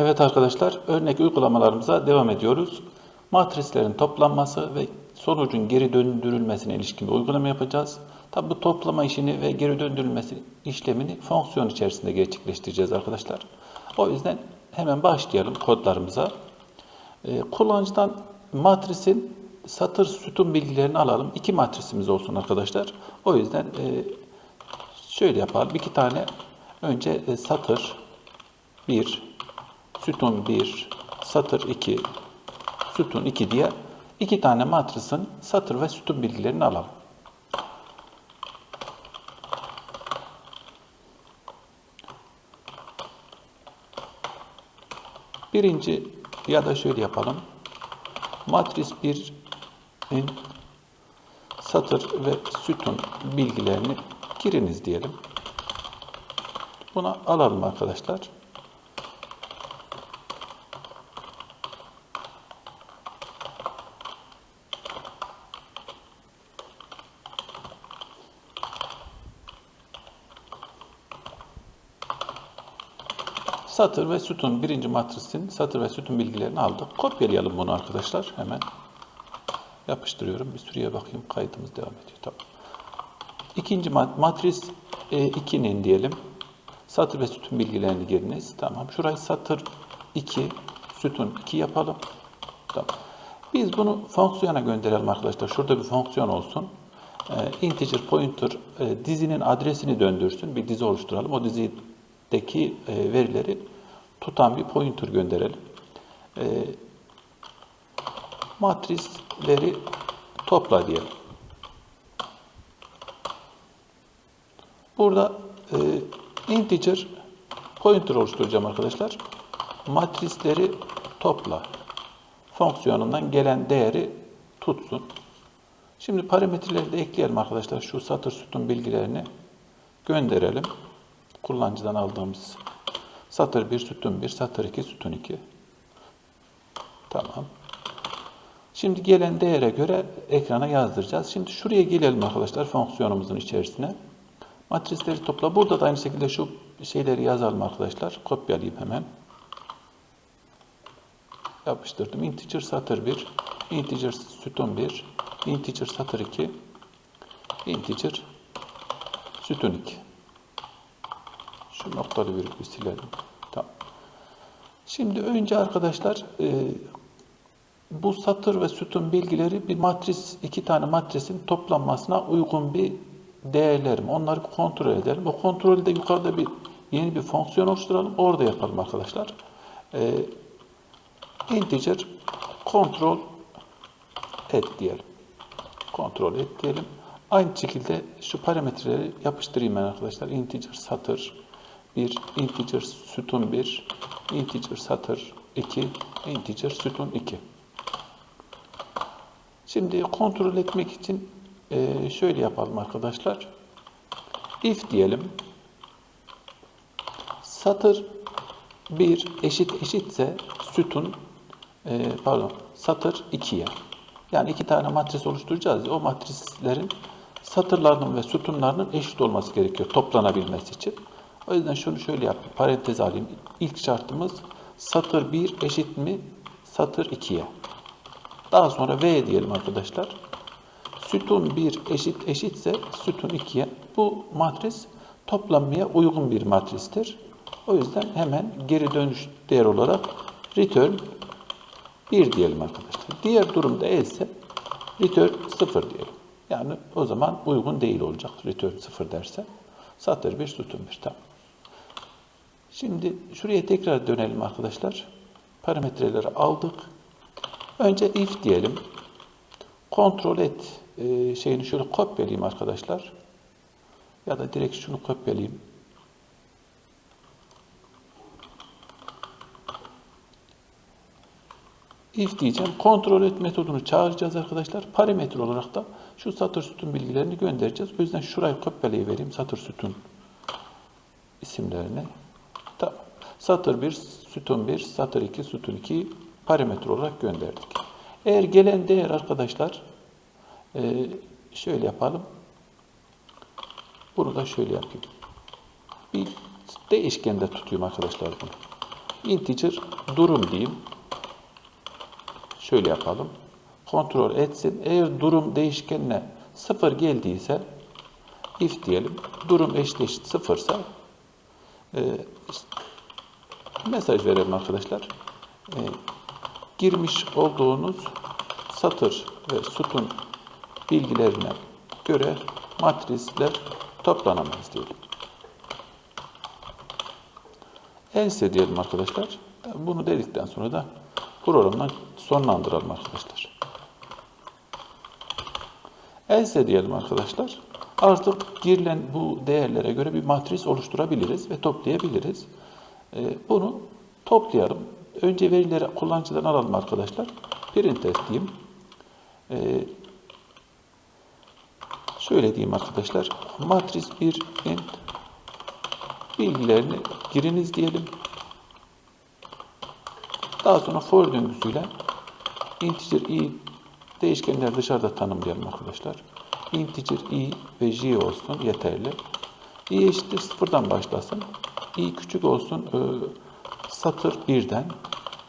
Evet arkadaşlar, örnek uygulamalarımıza devam ediyoruz. Matrislerin toplanması ve sonucun geri döndürülmesine ilişkin bir uygulama yapacağız. Tabi bu toplama işini ve geri döndürülmesi işlemini fonksiyon içerisinde gerçekleştireceğiz arkadaşlar. O yüzden hemen başlayalım kodlarımıza. Ee, kullanıcıdan matrisin satır sütun bilgilerini alalım. İki matrisimiz olsun arkadaşlar. O yüzden e, şöyle yapalım. İki tane önce e, satır 1, sütun 1, satır 2, sütun 2 diye iki tane matrisin satır ve sütun bilgilerini alalım. Birinci ya da şöyle yapalım. Matris 1'in satır ve sütun bilgilerini giriniz diyelim. Bunu alalım arkadaşlar. Satır ve sütun birinci matrisin satır ve sütun bilgilerini aldık. Kopyalayalım bunu arkadaşlar hemen. Yapıştırıyorum. Bir süreye bakayım. Kaydımız devam ediyor. Tamam. İkinci mat matris 2'nin e, diyelim. Satır ve sütun bilgilerini giriniz. Tamam. Şurayı satır 2, sütun 2 yapalım. Tamam. Biz bunu fonksiyona gönderelim arkadaşlar. Şurada bir fonksiyon olsun. E, integer pointer e, dizinin adresini döndürsün. Bir dizi oluşturalım. O dizideki e, verileri tutan bir pointer gönderelim. E, matrisleri topla diyelim. Burada e, integer pointer oluşturacağım arkadaşlar. Matrisleri topla fonksiyonundan gelen değeri tutsun. Şimdi parametreleri de ekleyelim arkadaşlar. Şu satır sütun bilgilerini gönderelim. Kullanıcıdan aldığımız satır 1, sütun 1, satır 2, sütun 2. Tamam. Şimdi gelen değere göre ekrana yazdıracağız. Şimdi şuraya gelelim arkadaşlar fonksiyonumuzun içerisine. Matrisleri topla. Burada da aynı şekilde şu şeyleri yazalım arkadaşlar. Kopyalayayım hemen. Yapıştırdım. Integer satır 1, integer sütun 1, integer satır 2, integer sütun 2. Şu noktalı virgülü silelim. Tamam. Şimdi önce arkadaşlar e, bu satır ve sütun bilgileri bir matris, iki tane matrisin toplanmasına uygun bir değerlerim. Onları kontrol edelim. O kontrolü de yukarıda bir yeni bir fonksiyon oluşturalım. Orada yapalım arkadaşlar. Ee, integer kontrol et diyelim. Kontrol et diyelim. Aynı şekilde şu parametreleri yapıştırayım ben arkadaşlar. Integer satır 1, integer sütun 1, integer satır 2, integer sütun 2. Şimdi kontrol etmek için e, şöyle yapalım arkadaşlar. If diyelim. Satır 1 eşit eşitse sütun e, pardon satır 2'ye. Yani iki tane matris oluşturacağız. O matrislerin satırlarının ve sütunlarının eşit olması gerekiyor toplanabilmesi için. O yüzden şunu şöyle yapayım. Parantez alayım. İlk şartımız satır 1 eşit mi satır 2'ye. Daha sonra V diyelim arkadaşlar. Sütun 1 eşit eşitse sütun 2'ye. Bu matris toplanmaya uygun bir matristir. O yüzden hemen geri dönüş değer olarak return 1 diyelim arkadaşlar. Diğer durumda ise return 0 diyelim. Yani o zaman uygun değil olacak return 0 derse. Satır 1, sütun 1. Tamam. Şimdi şuraya tekrar dönelim arkadaşlar. Parametreleri aldık. Önce if diyelim. Kontrol et e, şeyini şöyle kopyalayayım arkadaşlar. Ya da direkt şunu kopyalayayım. if diyeceğim. Kontrol et metodunu çağıracağız arkadaşlar. Parametre olarak da şu satır sütun bilgilerini göndereceğiz. O yüzden şurayı kopyalayıvereyim. Satır sütun isimlerini. Satır 1, sütun 1, satır 2, sütun 2 parametre olarak gönderdik. Eğer gelen değer arkadaşlar e, şöyle yapalım. Bunu da şöyle yapayım. Bir değişkende tutayım arkadaşlar bunu. integer durum diyeyim. Şöyle yapalım. Kontrol etsin. Eğer durum değişkenine 0 geldiyse if diyelim. Durum eşit eşit sıfırsa e, işte mesaj verelim arkadaşlar. E, girmiş olduğunuz satır ve sütun bilgilerine göre matrisler toplanamaz diyelim. Else diyelim arkadaşlar. Bunu dedikten sonra da programdan sonlandıralım arkadaşlar. Else diyelim arkadaşlar. Artık girilen bu değerlere göre bir matris oluşturabiliriz ve toplayabiliriz. Ee, bunu toplayalım. Önce verileri kullanıcıdan alalım arkadaşlar. Printf diyeyim. Ee, şöyle diyeyim arkadaşlar. Matris 1 int bilgilerini giriniz diyelim. Daha sonra for döngüsüyle integer i değişkenler dışarıda tanımlayalım arkadaşlar. Integer i ve j olsun yeterli. i eşittir sıfırdan başlasın. İ küçük olsun e, satır birden.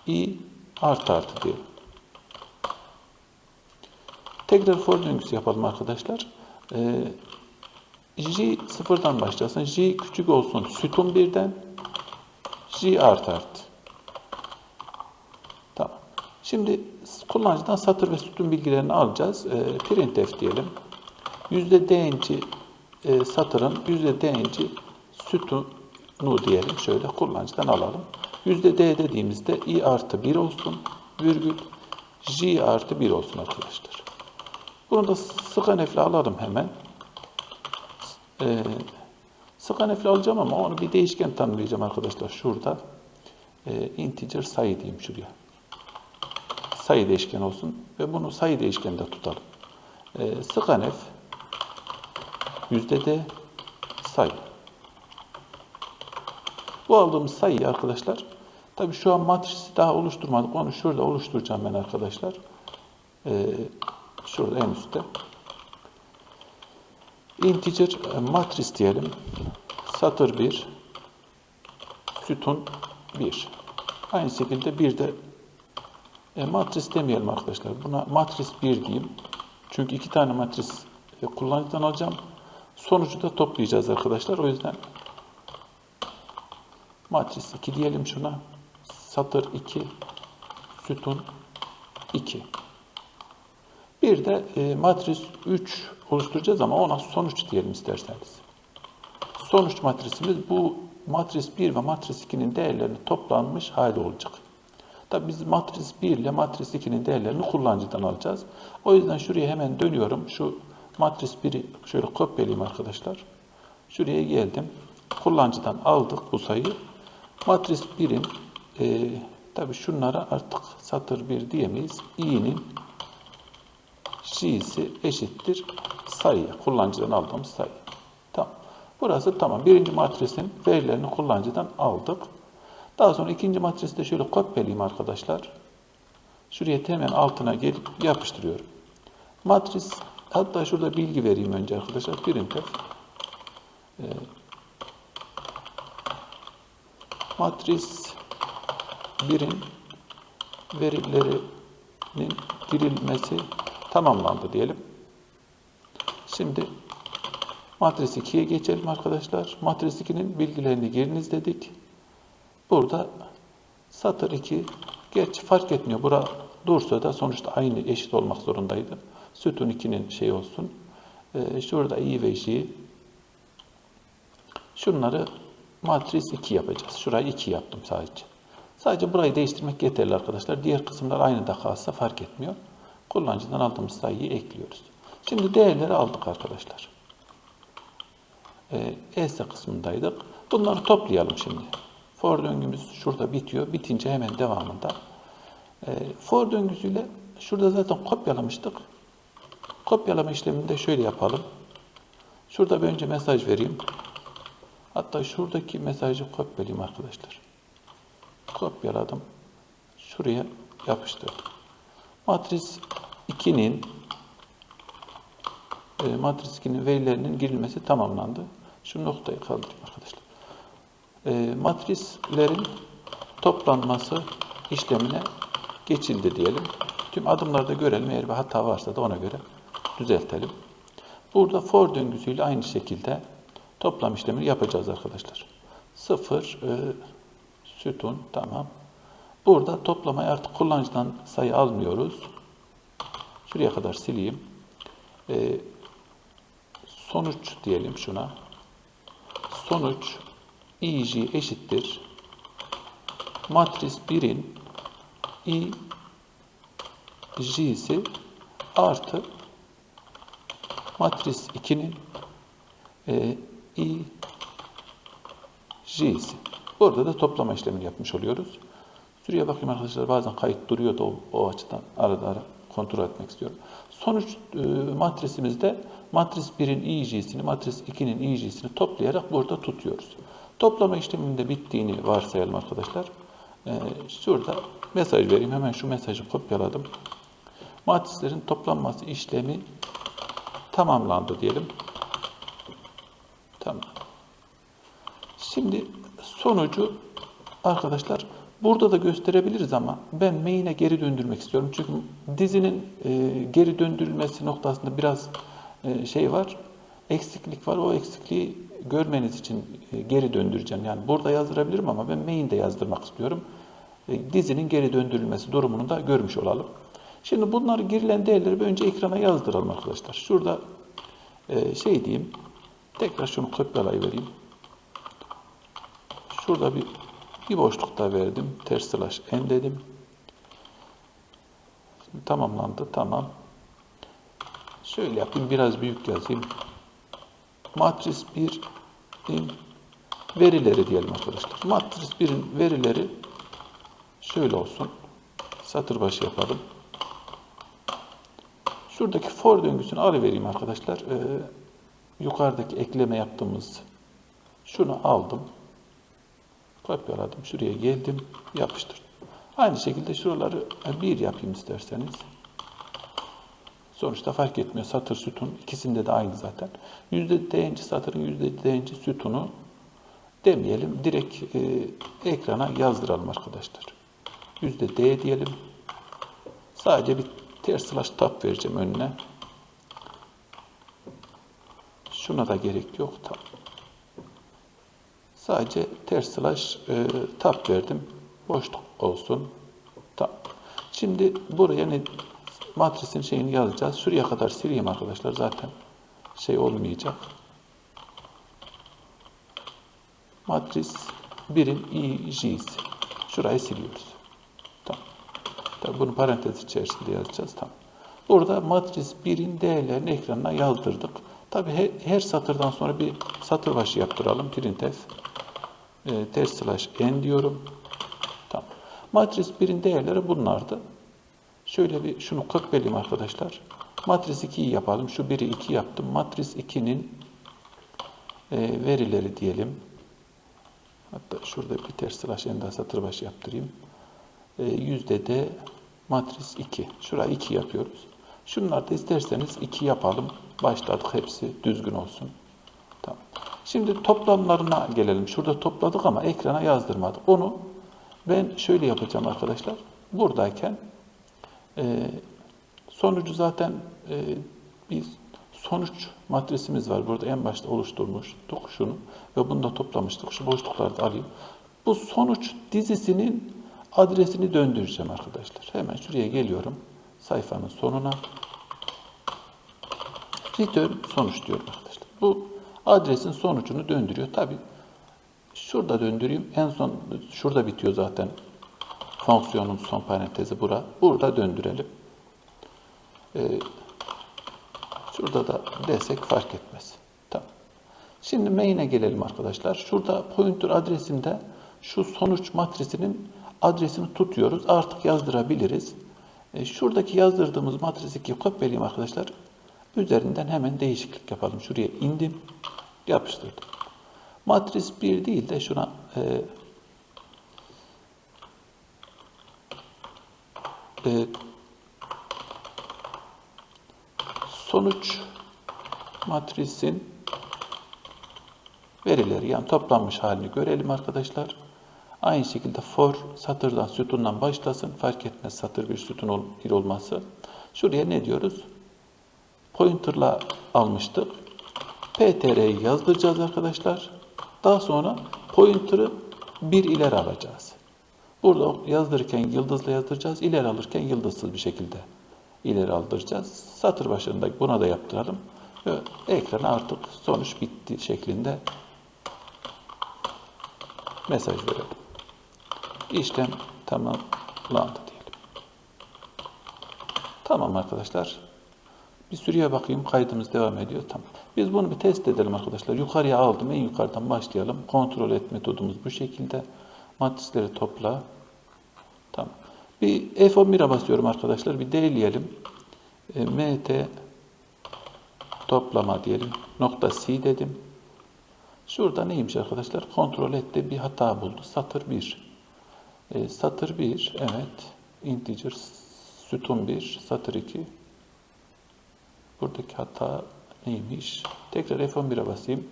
i artı artı diyelim. Tekrar for döngüsü yapalım arkadaşlar. E, j sıfırdan başlasın. j küçük olsun sütun birden. j artı artı. Tamam. Şimdi kullanıcıdan satır ve sütun bilgilerini alacağız. E, printf diyelim. Yüzde d'nci e, satırın yüzde d'nci sütunu diyelim. Şöyle kullanıcıdan alalım. Yüzde d dediğimizde i artı 1 olsun. Virgül j artı 1 olsun arkadaşlar. Bunu da scanf'le alalım hemen. Ee, scanf'le alacağım ama onu bir değişken tanımlayacağım arkadaşlar. Şurada e, integer sayı diyeyim şuraya. Sayı değişken olsun ve bunu sayı değişkeninde tutalım. E, scanf yüzde de sayı. Bu aldığımız sayıyı arkadaşlar tabi şu an matrisi daha oluşturmadık. Onu şurada oluşturacağım ben arkadaşlar. Ee, şurada en üstte. Integer e, matris diyelim. Satır 1 sütun 1. Aynı şekilde bir de e, matris demeyelim arkadaşlar. Buna matris 1 diyeyim. Çünkü iki tane matris e, kullanıcıdan alacağım. Sonucu da toplayacağız arkadaşlar. O yüzden matris 2 diyelim şuna. Satır 2, sütun 2. Bir de e, matris 3 oluşturacağız ama ona sonuç diyelim isterseniz. Sonuç matrisimiz bu matris 1 ve matris 2'nin değerlerini toplanmış hali olacak. Tabi biz matris 1 ile matris 2'nin değerlerini kullanıcıdan alacağız. O yüzden şuraya hemen dönüyorum. Şu matris 1'i şöyle kopyalayayım arkadaşlar. Şuraya geldim. Kullanıcıdan aldık bu sayıyı. Matris 1'in e, tabi şunlara artık satır 1 diyemeyiz. i'nin j'si eşittir sayıya. Kullanıcıdan aldığımız sayı. Tamam. Burası tamam. Birinci matrisin verilerini kullanıcıdan aldık. Daha sonra ikinci matrisi de şöyle kopyalayayım arkadaşlar. Şuraya hemen altına gelip yapıştırıyorum. Matris hatta şurada bilgi vereyim önce arkadaşlar. Printf e, matris birin verilerinin girilmesi tamamlandı diyelim. Şimdi matris 2'ye geçelim arkadaşlar. Matris 2'nin bilgilerini giriniz dedik. Burada satır 2 gerçi fark etmiyor. Bura dursa da sonuçta aynı eşit olmak zorundaydı. Sütun 2'nin şey olsun. Ee, şurada i ve j. Şunları matris 2 yapacağız. Şurayı 2 yaptım sadece. Sadece burayı değiştirmek yeterli arkadaşlar. Diğer kısımlar aynı da kalsa fark etmiyor. Kullanıcıdan aldığımız sayıyı ekliyoruz. Şimdi değerleri aldık arkadaşlar. Ee, ESE kısmındaydık. Bunları toplayalım şimdi. For döngümüz şurada bitiyor. Bitince hemen devamında. Ee, for döngüsüyle şurada zaten kopyalamıştık. Kopyalama işlemini de şöyle yapalım. Şurada bir önce mesaj vereyim. Hatta şuradaki mesajı kopyalayayım arkadaşlar. Kopyaladım. Şuraya yapıştırdım. Matris 2'nin e, matris 2'nin verilerinin girilmesi tamamlandı. Şu noktayı kaldırayım arkadaşlar. E, matrislerin toplanması işlemine geçildi diyelim. Tüm adımlarda görelim. Eğer bir hata varsa da ona göre düzeltelim. Burada for döngüsüyle aynı şekilde toplam işlemini yapacağız arkadaşlar. Sıfır e, sütun tamam. Burada toplamayı artık kullanıcıdan sayı almıyoruz. Şuraya kadar sileyim. E, sonuç diyelim şuna. Sonuç ij eşittir. Matris 1'in i artı matris 2'nin e, i j'si. Burada da toplama işlemini yapmış oluyoruz. Şuraya bakayım arkadaşlar bazen kayıt duruyor da o, o açıdan arada ara kontrol etmek istiyorum. Sonuç e, matrisimizde matris 1'in i'sini, matris 2'nin i'sini toplayarak burada tutuyoruz. Toplama işleminde bittiğini varsayalım arkadaşlar. E, şurada mesaj vereyim. Hemen şu mesajı kopyaladım. Matrislerin toplanması işlemi tamamlandı diyelim. Tamam. Şimdi sonucu arkadaşlar burada da gösterebiliriz ama ben main'e geri döndürmek istiyorum. Çünkü dizinin e, geri döndürülmesi noktasında biraz e, şey var. Eksiklik var. O eksikliği görmeniz için e, geri döndüreceğim. Yani burada yazdırabilirim ama ben main'de yazdırmak istiyorum. E, dizinin geri döndürülmesi durumunu da görmüş olalım. Şimdi bunları girilen değerleri önce ekrana yazdıralım arkadaşlar. Şurada e, şey diyeyim. Tekrar şunu kopyalayıvereyim. Şurada bir bir boşluk da verdim. Ters slash n dedim. Şimdi tamamlandı. Tamam. Şöyle yapayım. Biraz büyük yazayım. Matris 1'in verileri diyelim arkadaşlar. Matris 1'in verileri şöyle olsun. Satır başı yapalım. Şuradaki for döngüsünü alıvereyim arkadaşlar. Ee, yukarıdaki ekleme yaptığımız şunu aldım. Kopyaladım. Şuraya geldim. Yapıştırdım. Aynı şekilde şuraları bir yapayım isterseniz. Sonuçta fark etmiyor. Satır, sütun ikisinde de aynı zaten. Yüzde deyince satırın yüzde deyince sütunu demeyelim. Direkt e, ekrana yazdıralım arkadaşlar. Yüzde D diyelim. Sadece bir ters slash tab vereceğim önüne. Şuna da gerek yok. Tamam. Sadece ters slash e, tab verdim. Boşluk olsun. Tamam. Şimdi buraya ne matrisin şeyini yazacağız. Şuraya kadar sileyim arkadaşlar. Zaten şey olmayacak. Matris 1'in i'si. Şurayı siliyoruz. Tamam. Tabii bunu parantez içerisinde yazacağız. Tamam. Burada matris 1'in değerlerini ekranına yazdırdık. Tabii her, her satırdan sonra bir satır başı yaptıralım. Printf e, ters slash n diyorum. Tamam. Matris 1'in değerleri bunlardı. Şöyle bir şunu kopyalayayım arkadaşlar. Matris 2'yi yapalım. Şu 1'i 2 yaptım. Matris 2'nin e, verileri diyelim. Hatta şurada bir ters slash n daha satır başı yaptırayım. E, yüzde de matris 2. Şurayı 2 yapıyoruz. Şunları da isterseniz 2 yapalım. Başladık. Hepsi düzgün olsun. Tamam. Şimdi toplamlarına gelelim. Şurada topladık ama ekrana yazdırmadık. Onu ben şöyle yapacağım arkadaşlar. Buradayken e, sonucu zaten e, biz sonuç matrisimiz var. Burada en başta oluşturmuştuk şunu ve bunu da toplamıştık. Şu boşlukları da alayım. Bu sonuç dizisinin adresini döndüreceğim arkadaşlar. Hemen şuraya geliyorum. Sayfanın sonuna. Return sonuç diyorum arkadaşlar. Bu adresin sonucunu döndürüyor. Tabi şurada döndüreyim. En son şurada bitiyor zaten fonksiyonun son parantezi bura. Burada döndürelim. Ee, şurada da desek fark etmez. Tamam. Şimdi main'e gelelim arkadaşlar. Şurada pointer adresinde şu sonuç matrisinin adresini tutuyoruz. Artık yazdırabiliriz. E, şuradaki yazdırdığımız matrisi ki kopyalayayım arkadaşlar. Üzerinden hemen değişiklik yapalım. Şuraya indim. Yapıştırdım. Matris 1 değil de şuna e, e, sonuç matrisin verileri yani toplanmış halini görelim arkadaşlar. Aynı şekilde for satırdan sütundan başlasın. Fark etmez satır bir sütun ol, bir olması. Şuraya ne diyoruz? Pointer'la almıştık. PTR'yi yazdıracağız arkadaşlar. Daha sonra pointer'ı bir ileri alacağız. Burada yazdırırken yıldızla yazdıracağız. İleri alırken yıldızsız bir şekilde ileri aldıracağız. Satır başında buna da yaptıralım. Ve ekrana artık sonuç bitti şeklinde mesaj verelim. İşlem tamamlandı diyelim. Tamam arkadaşlar. Bir sürüye bakayım. Kaydımız devam ediyor. Tamam. Biz bunu bir test edelim arkadaşlar. Yukarıya aldım. En yukarıdan başlayalım. Kontrol et metodumuz bu şekilde. Matrisleri topla. Tamam. Bir F11'e basıyorum arkadaşlar. Bir değerleyelim. E, MT toplama diyelim. Nokta C dedim. Şurada neymiş arkadaşlar? Kontrol etti bir hata buldu. Satır 1. E, satır 1. Evet. Integer sütun 1. Satır 2. Buradaki hata neymiş? Tekrar F11'e basayım.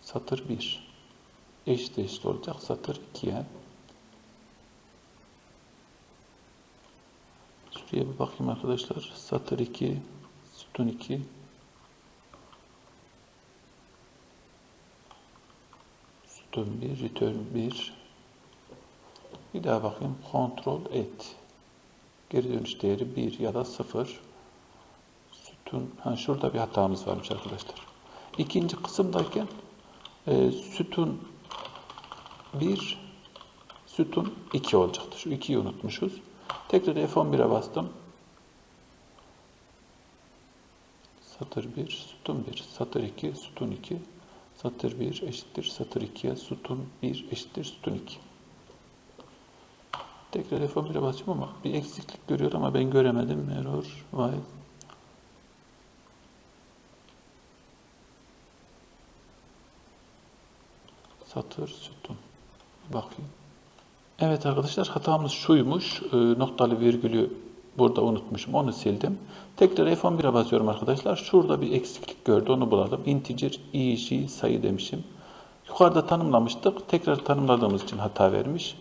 Satır 1. Eşit eşit olacak. Satır 2'ye. Şuraya bir bakayım arkadaşlar. Satır 2. Sütun 2. Sütun 1. Return 1. Bir daha bakayım. Kontrol et. Geri dönüş değeri 1 ya da 0 sütun, ha şurada bir hatamız varmış arkadaşlar. İkinci kısımdayken e, sütun 1, sütun 2 olacaktı. Şu 2'yi unutmuşuz. Tekrar F11'e bastım. Satır 1, sütun 1, satır 2, sütun 2, satır 1 eşittir satır 2'ye, sütun 1 eşittir sütun 2. Tekrar F11'e basıyorum ama bir eksiklik görüyor ama ben göremedim. Error, while satır, sütun. Bakayım. Evet arkadaşlar hatamız şuymuş. E, noktalı virgülü burada unutmuşum. Onu sildim. Tekrar F11'e basıyorum arkadaşlar. Şurada bir eksiklik gördü. Onu bulalım. Integer eg sayı demişim. Yukarıda tanımlamıştık. Tekrar tanımladığımız için hata vermiş.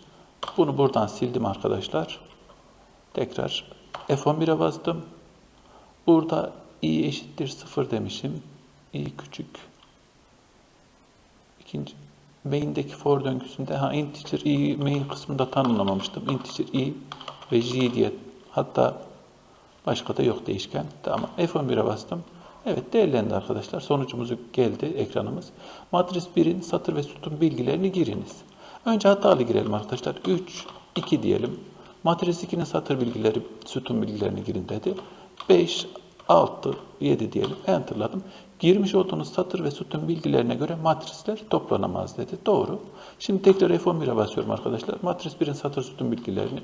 Bunu buradan sildim arkadaşlar. Tekrar F11'e bastım. Burada i eşittir 0 demişim. i küçük. İkinci main'deki for döngüsünde ha integer i main kısmında tanımlamamıştım. Integer i ve j diye hatta başka da yok değişken. Tamam. F11'e bastım. Evet değerlendi arkadaşlar. Sonucumuz geldi ekranımız. Matris 1'in satır ve sütun bilgilerini giriniz. Önce hatalı girelim arkadaşlar. 3, 2 diyelim. Matris 2'nin satır bilgileri, sütun bilgilerini girin dedi. 5, 6, 7 diyelim. Enter'ladım. Girmiş olduğunuz satır ve sütun bilgilerine göre matrisler toplanamaz dedi. Doğru. Şimdi tekrar F11'e basıyorum arkadaşlar. Matris 1'in satır sütun bilgilerini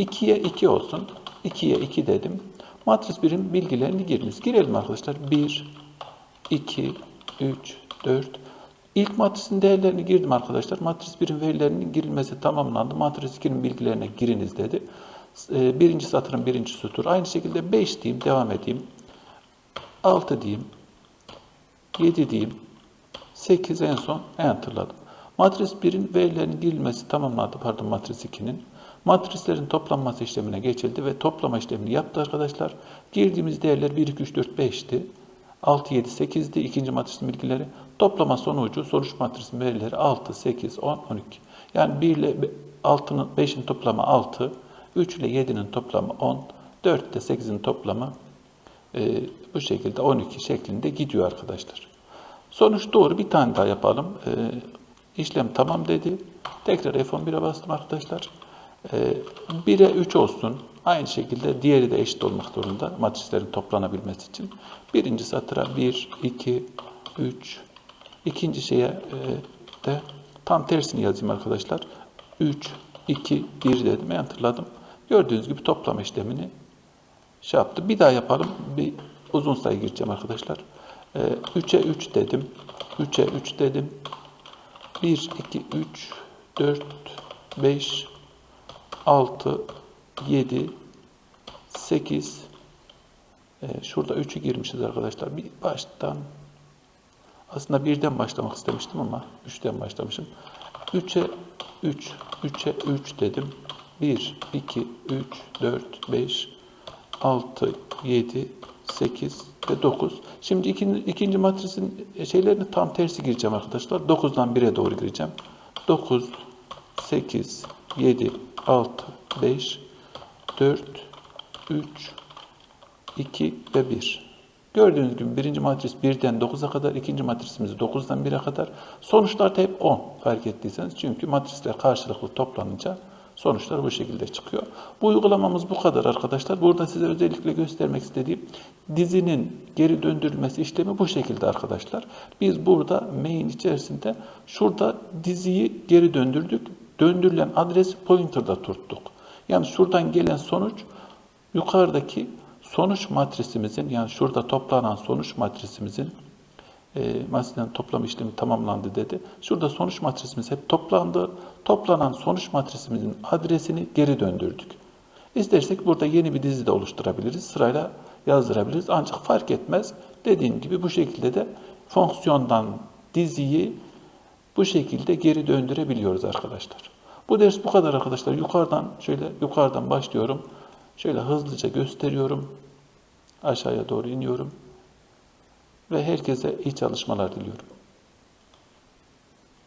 2'ye 2 olsun. 2'ye 2 dedim. Matris 1'in bilgilerini giriniz. Girelim arkadaşlar. 1, 2, 3, 4. İlk matrisin değerlerini girdim arkadaşlar. Matris 1'in verilerinin girilmesi tamamlandı. Matris 2'nin bilgilerine giriniz dedi. Ee, birinci satırın birinci sütur. Aynı şekilde 5 diyeyim, devam edeyim. 6 diyeyim. 7 diyeyim. 8 en son enter'ladım. Matris 1'in verilerinin girilmesi tamamlandı. Pardon matris 2'nin. Matrislerin toplanması işlemine geçildi ve toplama işlemini yaptı arkadaşlar. Girdiğimiz değerler 1, 2, 3, 4, 5'ti. 6, 7, 8'di. İkinci matrisin bilgileri. Toplama sonucu sonuç matrisin verileri 6, 8, 10, 12. Yani 1 ile 6'nın 5'in toplamı 6, 3 ile 7'nin toplamı 10, 4 ile 8'in toplamı e, bu şekilde 12 şeklinde gidiyor arkadaşlar. Sonuç doğru. Bir tane daha yapalım. E, işlem tamam dedi. Tekrar F11'e bastım arkadaşlar. E, 1'e 3 olsun. Aynı şekilde diğeri de eşit olmak zorunda matrislerin toplanabilmesi için. Birinci satıra 1, 2, 3. İkinci şeye e, de tam tersini yazayım arkadaşlar. 3, 2, 1 dedim. Enter'ladım. Gördüğünüz gibi toplama işlemini şey yaptı. Bir daha yapalım. Bir uzun sayı gireceğim arkadaşlar. Ee, 3'e 3 dedim. 3'e 3 dedim. 1, 2, 3, 4, 5, 6, 7, 8. Ee, şurada 3'ü girmişiz arkadaşlar. Bir baştan aslında birden başlamak istemiştim ama 3'ten başlamışım. 3'e 3, 3'e 3 dedim. 1, 2, 3, 4, 5, 6, 7, 8 ve 9. Şimdi ikinci, ikinci matrisin şeylerini tam tersi gireceğim arkadaşlar. 9'dan 1'e doğru gireceğim. 9, 8, 7, 6, 5, 4, 3, 2 ve 1. Gördüğünüz gibi birinci matris 1'den 9'a kadar, ikinci matrisimiz 9'dan 1'e kadar. Sonuçlar da hep 10 fark ettiyseniz. Çünkü matrisler karşılıklı toplanınca sonuçlar bu şekilde çıkıyor. Bu uygulamamız bu kadar arkadaşlar. Burada size özellikle göstermek istediğim dizinin geri döndürülmesi işlemi bu şekilde arkadaşlar. Biz burada main içerisinde şurada diziyi geri döndürdük. Döndürülen adresi pointer'da tuttuk. Yani şuradan gelen sonuç yukarıdaki sonuç matrisimizin yani şurada toplanan sonuç matrisimizin e, matristen toplam işlemi tamamlandı dedi. Şurada sonuç matrisimiz hep toplandı. Toplanan sonuç matrisimizin adresini geri döndürdük. İstersek burada yeni bir dizi de oluşturabiliriz. Sırayla yazdırabiliriz. Ancak fark etmez. Dediğim gibi bu şekilde de fonksiyondan diziyi bu şekilde geri döndürebiliyoruz arkadaşlar. Bu ders bu kadar arkadaşlar. Yukarıdan şöyle yukarıdan başlıyorum. Şöyle hızlıca gösteriyorum. Aşağıya doğru iniyorum. Ve herkese iyi çalışmalar diliyorum.